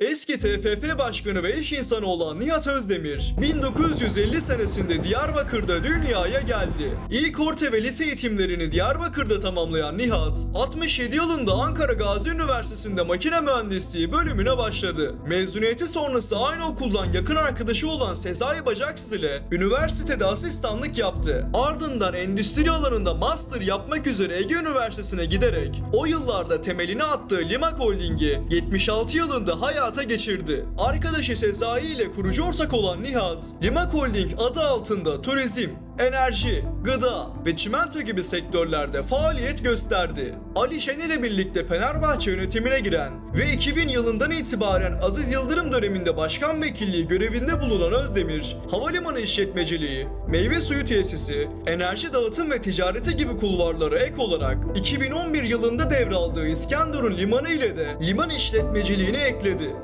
Eski TFF Başkanı ve iş insanı olan Nihat Özdemir, 1950 senesinde Diyarbakır'da dünyaya geldi. İlk orta ve lise eğitimlerini Diyarbakır'da tamamlayan Nihat, 67 yılında Ankara Gazi Üniversitesi'nde makine mühendisliği bölümüne başladı. Mezuniyeti sonrası aynı okuldan yakın arkadaşı olan Sezai Bacaksız ile üniversitede asistanlık yaptı. Ardından endüstri alanında master yapmak üzere Ege Üniversitesi'ne giderek o yıllarda temelini attığı Limak Holding'i 76 yılında hayata geçirdi. Arkadaşı Sezai ile kurucu ortak olan Nihat, Limak Holding adı altında turizm, enerji, gıda ve çimento gibi sektörlerde faaliyet gösterdi. Ali Şen ile birlikte Fenerbahçe yönetimine giren ve 2000 yılından itibaren Aziz Yıldırım döneminde başkan vekilliği görevinde bulunan Özdemir, havalimanı işletmeciliği, meyve suyu tesisi, enerji dağıtım ve ticareti gibi kulvarlara ek olarak 2011 yılında devraldığı İskenderun limanı ile de liman işletmeciliğini ekledi.